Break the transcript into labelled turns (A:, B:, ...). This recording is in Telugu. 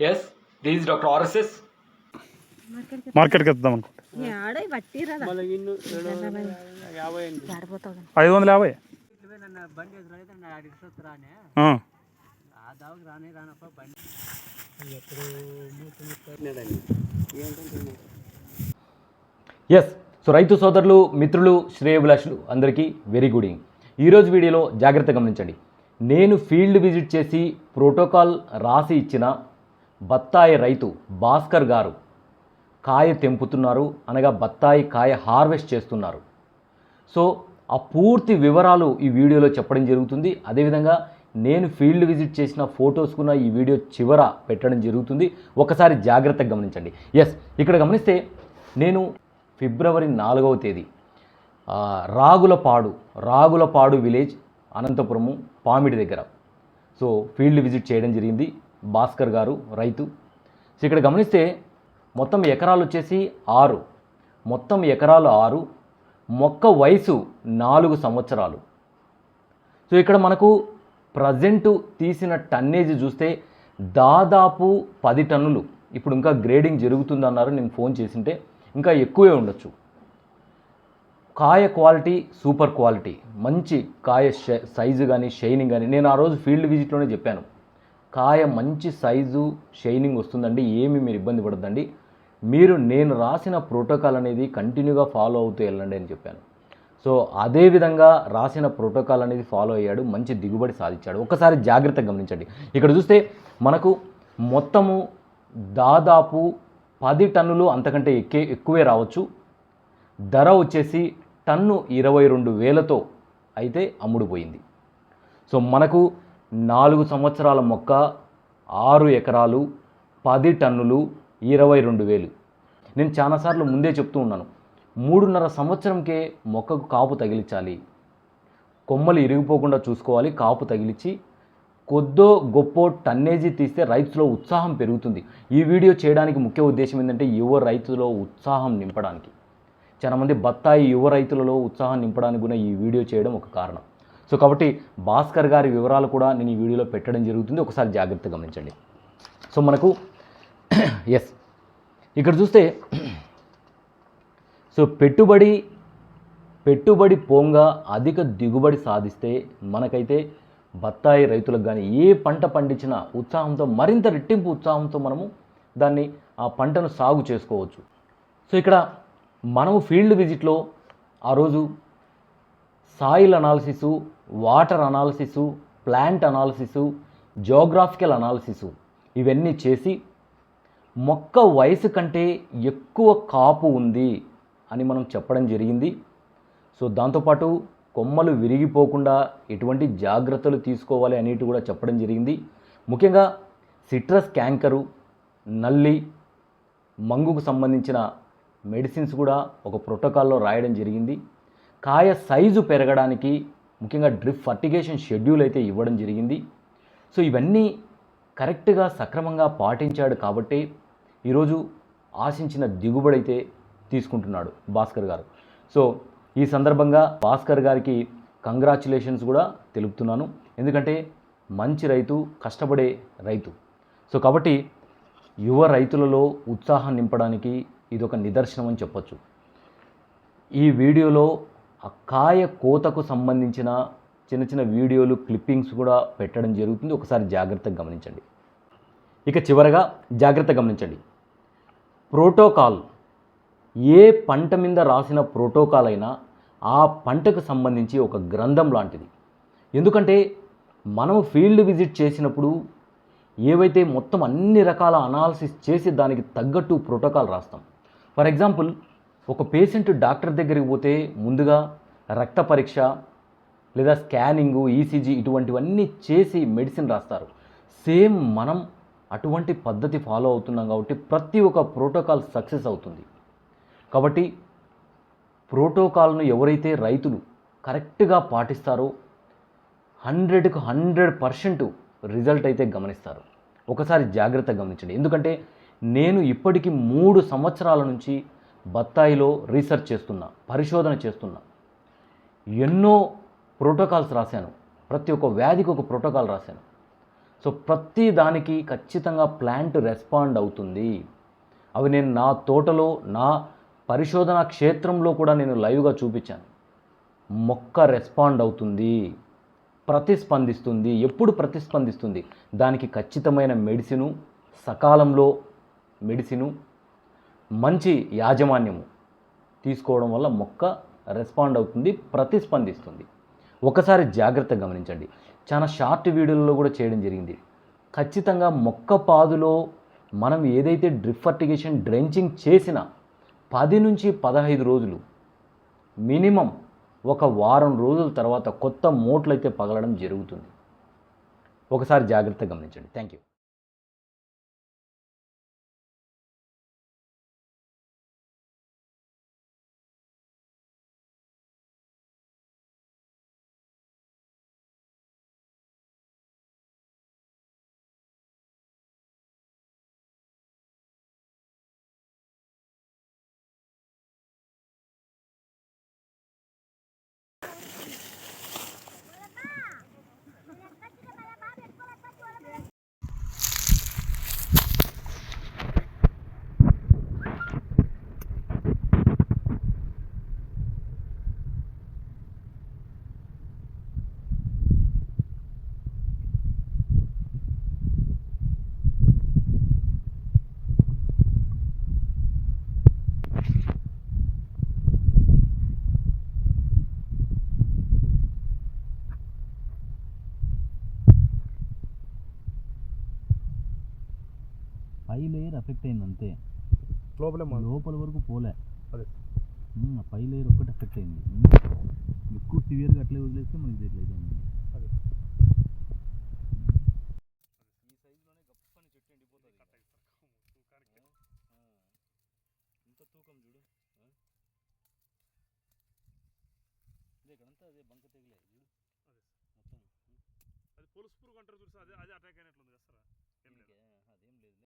A: ఎస్ దిస్ డాక్టర్ ఆర్ఎస్ఎస్
B: మార్కెట్కి వెళ్దాం అనుకుంటా. ఐదు వందల యాభై?
A: ఎస్ సో రైతు సోదరులు మిత్రులు శ్రేయభిలాషులు అందరికీ వెరీ గుడ్ ఈవినింగ్ ఈరోజు వీడియోలో జాగ్రత్త గమనించండి. నేను ఫీల్డ్ విజిట్ చేసి ప్రోటోకాల్ రాసి ఇచ్చిన బత్తాయి రైతు భాస్కర్ గారు కాయ తెంపుతున్నారు అనగా బత్తాయి కాయ హార్వెస్ట్ చేస్తున్నారు. సో ఆ పూర్తి వివరాలు ఈ వీడియోలో చెప్పడం జరుగుతుంది. అదేవిధంగా నేను ఫీల్డ్ విజిట్ చేసిన ఫొటోస్ కూడా ఈ వీడియో చివర పెట్టడం జరుగుతుంది. ఒకసారి జాగ్రత్తగా గమనించండి. ఎస్ ఇక్కడ గమనిస్తే నేను ఫిబ్రవరి నాలుగవ తేదీ రాగులపాడు రాగులపాడు విలేజ్ అనంతపురము పామిడి దగ్గర. సో ఫీల్డ్ విజిట్ చేయడం జరిగింది. భాస్కర్ గారు రైతు. సో ఇక్కడ గమనిస్తే మొత్తం ఎకరాలు వచ్చేసి ఆరు. మొత్తం ఎకరాలు ఆరు. మొక్క వయసు నాలుగు సంవత్సరాలు. సో ఇక్కడ మనకు ప్రజెంటు తీసిన టన్నేజ్ చూస్తే దాదాపు పది టన్నులు. ఇప్పుడు ఇంకా గ్రేడింగ్ జరుగుతుందన్నారు నేను ఫోన్ చేసింటే. ఇంకా ఎక్కువే ఉండొచ్చు. కాయ క్వాలిటీ సూపర్ క్వాలిటీ. మంచి కాయ సైజు కానీ షైనింగ్ కానీ నేను ఆ రోజు ఫీల్డ్ విజిట్లోనే చెప్పాను. కాయ మంచి సైజు షైనింగ్ వస్తుందండి ఏమి మీరు ఇబ్బంది పడద్దండి. మీరు నేను రాసిన ప్రోటోకాల్ అనేది కంటిన్యూగా ఫాలో అవుతూ వెళ్ళండి అని చెప్పాను. సో అదే విధంగా రాసిన ప్రోటోకాల్ అనేది ఫాలో అయ్యాడు మంచి దిగుబడి సాధించాడు. ఒకసారి జాగ్రత్తగా గమనించండి. ఇక్కడ చూస్తే మనకు మొత్తము దాదాపు పది టన్నులు అంతకంటే ఎక్కే ఎక్కువే రావచ్చు. ధర వచ్చేసి టన్ను ఇరవై రెండు వేలతో అయితే అమ్ముడుపోయింది. సో మనకు నాలుగు సంవత్సరాల మొక్క ఆరు ఎకరాలు పది టన్నులు ఇరవై రెండు వేలు. నేను చాలాసార్లు ముందే చెప్తూ ఉన్నాను మూడున్నర సంవత్సరంకే మొక్కకు కాపు తగిలించాలి. కొమ్మలు ఇరిగిపోకుండా చూసుకోవాలి కాపు తగిలించి కొద్దో గొప్ప టన్నేజీ తీస్తే రైతులో ఉత్సాహం పెరుగుతుంది. ఈ వీడియో చేయడానికి ముఖ్య ఉద్దేశం ఏంటంటే యువ రైతులో ఉత్సాహం నింపడానికి. చాలామంది బత్తాయి యువ రైతులలో ఉత్సాహం నింపడానికి కూడా ఈ వీడియో చేయడం ఒక కారణం. సో కాబట్టి భాస్కర్ గారి వివరాలు కూడా నేను ఈ వీడియోలో పెట్టడం జరుగుతుంది. ఒకసారి జాగ్రత్తగా గమనించండి. సో మనకు ఎస్ ఇక్కడ చూస్తే సో పెట్టుబడి పెట్టుబడి పోంగా అధిక దిగుబడి సాధిస్తే మనకైతే బత్తాయి రైతులకు కానీ ఏ పంట పండించినా ఉత్సాహంతో మరింత రెట్టింపు ఉత్సాహంతో మనము దాన్ని ఆ పంటను సాగు చేసుకోవచ్చు. సో ఇక్కడ మనము ఫీల్డ్ విజిట్లో ఆ రోజు soil analysis water analysis plant analysis geographical analysis ఇవన్నీ చేసి మొక్క వయసు కంటే ఎక్కువ కాపు ఉంది అని మనం చెప్పడం జరిగింది. సో దాంతోపాటు కొమ్మలు విరిగిపోకుండా ఎటువంటి జాగ్రత్తలు తీసుకోవాలి అనేటి కూడా చెప్పడం జరిగింది. ముఖ్యంగా సిట్రస్ క్యాంకరు నల్లి మంగుకు సంబంధించిన మెడిసిన్స్ కూడా ఒక ప్రోటోకాల్లో రాయడం జరిగింది. కాయ సైజు పెరగడానికి ముఖ్యంగా డ్రిప్ ఫర్టిగేషన్ షెడ్యూల్ అయితే ఇవ్వడం జరిగింది. సో ఇవన్నీ కరెక్ట్గా సక్రమంగా పాటించాడు కాబట్టి ఈరోజు ఆశించిన దిగుబడి అయితే తీసుకుంటున్నాడు భాస్కర్ గారు. సో ఈ సందర్భంగా భాస్కర్ గారికి కంగ్రాచులేషన్స్ కూడా తెలుపుతున్నాను. ఎందుకంటే మంచి రైతు కష్టపడే రైతు. సో కాబట్టి యువ రైతులలో ఉత్సాహం నింపడానికి ఇది ఒక నిదర్శనం అని చెప్పొచ్చు. ఈ వీడియోలో ఆ కాయ కోతకు సంబంధించిన చిన్న చిన్న వీడియోలు క్లిప్పింగ్స్ కూడా పెట్టడం జరుగుతుంది. ఒకసారి జాగ్రత్తగా గమనించండి. ఇక చివరగా జాగ్రత్త గమనించండి. ప్రోటోకాల్. ఏ పంట మీద రాసిన ప్రోటోకాల్ అయినా ఆ పంటకు సంబంధించి ఒక గ్రంథం లాంటిది. ఎందుకంటే మనం ఫీల్డ్ విజిట్ చేసినప్పుడు ఏవైతే మొత్తం అన్ని రకాల అనాలిసిస్ చేసి దానికి తగ్గట్టు ప్రోటోకాల్ రాస్తాం. ఫర్ ఎగ్జాంపుల్ ఒక పేషెంట్ డాక్టర్ దగ్గరికి పోతే ముందుగా రక్త పరీక్ష లేదా స్కానింగు ఈసీజీ ఇటువంటివన్నీ చేసి మెడిసిన్ రాస్తారు. సేమ్ మనం అటువంటి పద్ధతి ఫాలో అవుతున్నాం కాబట్టి ప్రతి ఒక్క ప్రోటోకాల్ సక్సెస్ అవుతుంది. కాబట్టి ప్రోటోకాల్ను ఎవరైతే రైతులు కరెక్ట్గా పాటిస్తారో హండ్రెడ్కు హండ్రెడ్ పర్సెంట్ రిజల్ట్ అయితే గమనిస్తారు. ఒకసారి జాగ్రత్త గమనించండి. ఎందుకంటే నేను ఇప్పటికీ మూడు సంవత్సరాల నుంచి బత్తాయిలో రీసెర్చ్ చేస్తున్నా పరిశోధన చేస్తున్నా. ఎన్నో ప్రోటోకాల్స్ రాశాను. ప్రతి ఒక్క వ్యాధికి ఒక ప్రోటోకాల్ రాశాను. సో ప్రతి దానికి ఖచ్చితంగా ప్లాంట్ రెస్పాండ్ అవుతుంది. అవి నేను నా తోటలో నా పరిశోధన క్షేత్రంలో కూడా నేను లైవ్గా చూపించాను. మొక్క రెస్పాండ్ అవుతుంది ప్రతిస్పందిస్తుంది ఎప్పుడు ప్రతిస్పందిస్తుంది? దానికి ఖచ్చితమైన మెడిసిను సకాలంలో మెడిసిను మంచి యాజమాన్యము తీసుకోవడం వల్ల మొక్క రెస్పాండ్ అవుతుంది ప్రతిస్పందిస్తుంది. ఒకసారి జాగ్రత్త గమనించండి. చాలా షార్ట్ వీడియోలలో కూడా చేయడం జరిగింది. ఖచ్చితంగా మొక్క పాదులో మనం ఏదైతే డ్రిప్ ఫర్టిగేషన్ డ్రెంచింగ్ చేసిన పది నుంచి పదహైదు రోజులు మినిమం ఒక వారం రోజుల తర్వాత కొత్త మోట్లు అయితే పగలడం జరుగుతుంది. ఒకసారి జాగ్రత్త గమనించండి. థ్యాంక్ యూ లేయర్ ఎఫెక్ట్ అయింది అంతే
B: లోపలే
A: లోపల వరకు పోలే
B: అదే.
A: ఉమ్, ఆ పై లేయర్ ఒక్కటి ఎఫెక్ట్ అయింది ఉమ్, ఎక్కువ సివియర్గా అట్లే వదిలేస్తే మనకి ఇది ఎట్లయితే ఉంది
B: అదే.
A: ఇంత తూకం చూడు ఇక్కడంతా అదే బంక తెగిలే చూడు మొత్తం
B: అది పొలుసు పురుగు అంటారు చూసి అదే అదే అటాక్ అయినట్లుంది కదా సార్ ఏం లేదు
A: దీనికి, అదేం లేదు